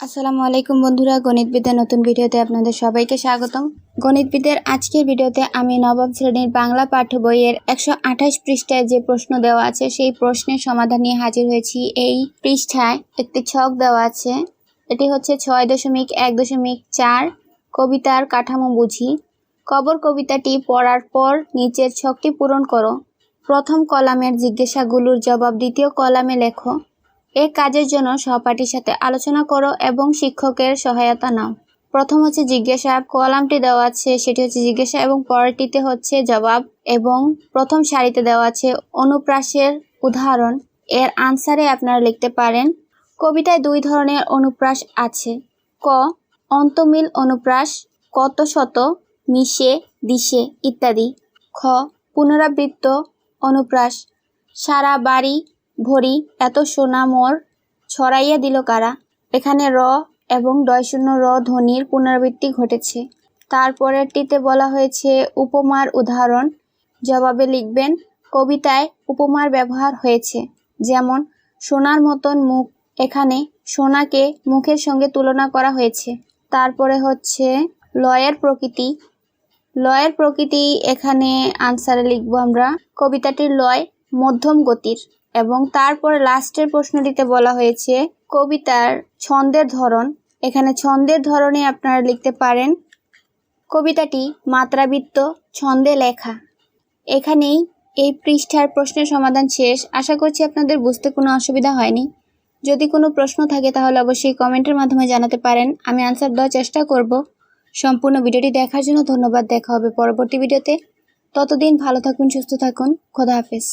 আসসালামু আলাইকুম বন্ধুরা গণিতবিদের নতুন ভিডিওতে আপনাদের সবাইকে স্বাগতম। গণিতবিদের আজকের ভিডিওতে আমি নবম শ্রেণির বাংলা পাঠ্য বইয়ের একশো আঠাশ পৃষ্ঠায় যে প্রশ্ন দেওয়া আছে, সেই প্রশ্নের সমাধান নিয়ে হাজির হয়েছি। এই পৃষ্ঠায় একটি ছক দেওয়া আছে। এটি হচ্ছে ছয় দশমিক এক দশমিক চার কবিতার কাঠামো বুঝি। কবর কবিতাটি পড়ার পর নিচের ছকটি পূরণ করো। প্রথম কলামের জিজ্ঞাসাগুলোর জবাব দ্বিতীয় কলামে লেখো। এ কাজের জন্য সহপাঠীর সাথে আলোচনা করো এবং শিক্ষকের সহায়তা নাও। প্রথম হচ্ছে জিজ্ঞাসা, কলামটি দেওয়া আছে, সেটি হচ্ছে জিজ্ঞাসা এবং পরেরটিতে হচ্ছে জবাব এবং প্রথম সারিতে দেওয়া আছে অনুপ্রাসের উদাহরণ। এর আনসারে আপনারা লিখতে পারেন, কবিতায় দুই ধরনের অনুপ্রাস আছে। ক, অন্তমিল অনুপ্রাস, কত শত, মিশে, দিশে ইত্যাদি। খ, পুনরাবৃত্ত অনুপ্রাস, সারা বাড়ি ভরি এত সোনা মোর। ছড়াইয়া দিল কারা? এখানে র এবং ডয় শূন্য র ধ্বনির পুনরাবৃত্তি ঘটেছে। তারপরেরটিতে বলা হয়েছে, উপমার উদাহরণ। জবাবে লিখবেন, কবিতায় উপমার ব্যবহার হয়েছে। যেমন, সোনার মতন মুখ। এখানে সোনাকে মুখের সঙ্গে তুলনা করা হয়েছে। তারপরে হচ্ছে, লয়ের প্রকৃতি। লয়ের প্রকৃতি এখানে আনসারে লিখব আমরা। কবিতাটির লয় মধ্যম গতির। এবং তারপর লাস্টের প্রশ্নটিতে বলা হয়েছে, কবিতার ছন্দের ধরন। এখানে ছন্দের ধরনে আপনারা লিখতে পারেন। কবিতাটি মাত্রাবৃত্ত, ছন্দে লেখা। এখানেই এই পৃষ্ঠার প্রশ্নের সমাধান শেষ। আশা করছি আপনাদের বুঝতে কোনো অসুবিধা হয়নি। যদি কোনো প্রশ্ন থাকে তাহলে অবশ্যই কমেন্টের মাধ্যমে জানাতে পারেন। আমি আনসার দেওয়ার চেষ্টা করব। সম্পূর্ণ ভিডিওটি দেখার জন্য ধন্যবাদ। দেখা হবে পরবর্তী ভিডিওতে। ততদিন ভালো থাকুন, সুস্থ থাকুন। খোদা হাফেজ।